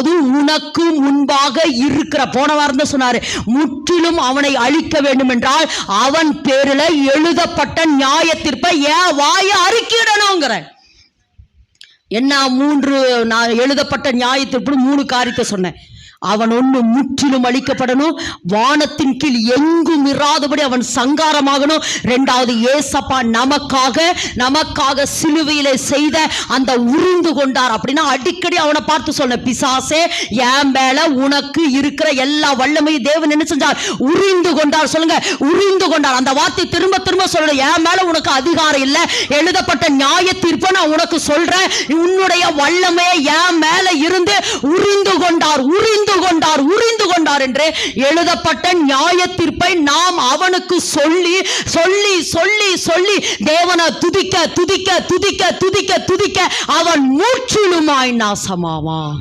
அதாவது உனக்கு முன்பாக இருக்கிற போன வாரம் தான் சொன்னார் முற்றிலும் அவனை அழிக்க வேண்டும் என்றால் அவன் பேரில் எழுதப்பட்ட நியாயத்தீர்ப்பை ஏன் வாய அறிக்கிடணுங்கிற. என்ன மூன்று நான் எழுதப்பட்ட நியாயத்திற்கு மூணு காரியத்தை சொன்னேன். அவன் ஒன்று முற்றிலும் அழிக்கப்படணும். வானத்தின் கீழ் எங்கும் இராதபடி அவன் சங்காரமாகணும். ரெண்டாவது ஏசப்பா நமக்காக நமக்காக சிலுவையில் செய்த அந்த உருந்து கொண்டார் அப்படின்னா அடிக்கடி அவனை பார்த்து சொன்ன பிசாசே என் மேல உனக்கு இருக்கிற எல்லா வல்லமையும் தேவன் என்ன செஞ்சார்? உரிந்து கொண்டார். சொல்லுங்க. உரிந்து கொண்டார். அந்த வார்த்தை திரும்ப திரும்ப சொல்லணும். என் மேல உனக்கு அதிகாரம் இல்லை. எழுதப்பட்ட நியாய தீர்ப்பை நான் உனக்கு சொல்றேன். உன்னுடைய வல்லமையை என் மேல இருந்து உறிந்து கொண்டார் உறிந்து கொண்டார் உறிந்து கொண்டார் என்று எழுதப்பட்ட நியாய தீர்ப்பை நாம் அவனுக்கு சொல்லி சொல்லி சொல்லி சொல்லி தேவனை துதிக்க துதிக்க துதிக்க துதிக்க துதிக்க அவன் மூச்சிலுமாய் நாசமாவான்.